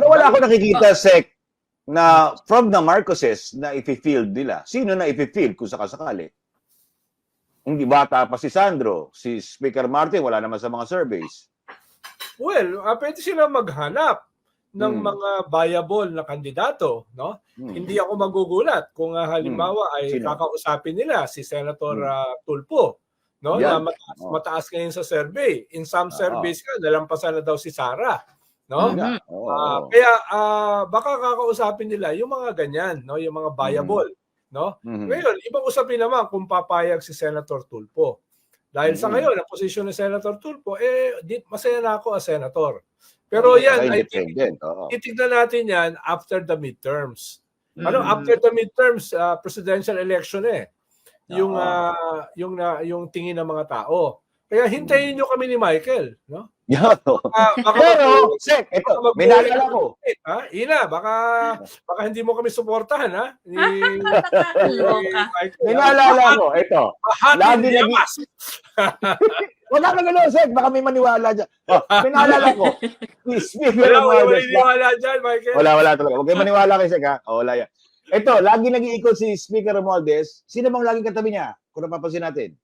Pero wala ako nakikita, Sec, na from the Marcoses na ifi-field nila. Sino na ifi-field kung sakasakali? Hindi bata pa si Sandro, si Speaker Martin, wala naman sa mga surveys. Well, uh, pwede sila maghanap ng Hmm. mga viable na kandidato, no? Hmm. Hindi ako magugulat kung ah, halimbawa ay Sino? kakausapin nila si Senator Hmm. ah, Tulfo, no? Yan. Na mataas, Oo. mataas ngayon sa survey. In some surveys ka, nalampasan na daw si Sara, no? Oo. Ah, kaya ah, baka kakausapin nila yung mga ganyan, no? Yung mga viable, no? Mhm. Ngayon, ibang usapin naman kung papayag si Senator Tulfo. Dahil sa Mhm. ngayon, ang posisyon ni Senator Tulfo, eh, di, masaya na ako as senator. Pero Saka yan, ay independent. Oo. titignan natin yan after the midterms. Ano, Mm. after the midterms, ah, presidential election eh. Yung, ah, yung, na yung tingin ng mga tao. Kaya hintayin nyo kami ni Michael. No? Yan. Ah, baka Pero, Sec, ito, baka may ko. Ha? Ina, baka, baka hindi mo kami suportahan, ha? Ni, May ha? naalala ko. Ito. Lagi Yamas. Wala ka gano'n, Sec. Baka may maniwala dyan. Oh, may naalala ko. Wala, wala, wala, wala dyan, Michael. Wala, wala talaga. Huwag kayo maniwala kay Sec, ha? O, wala yan. Ito, lagi nag-iikot si Speaker Romualdez. Sino bang laging katabi niya? Kung napapansin natin.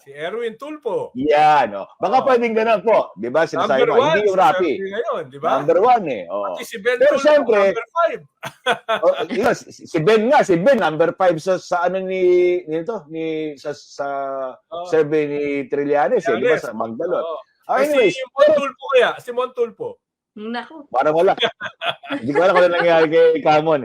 Si Erwin Tulpo. Yan, o. Baka Oh. pwedeng gano'n po. Di ba? Sinasabi Number mo, one. hindi yung Rapi. Ngayon, di ba? Number one, eh. Oh. Pati si Ben Pero Tulpo, syempre- number five. oh, yun, si si Ben nga, si Ben number 5 sa sa ano ni nito ni sa sa Oh. survey ni Trillanes, eh, di ba sa Magdalot. Oo. Ah, Eh, anyways, si Mon Tulpo kaya, si Mon Tulpo. Naku. parang wala. Hindi ko alam kung ano nangyari kay Camon.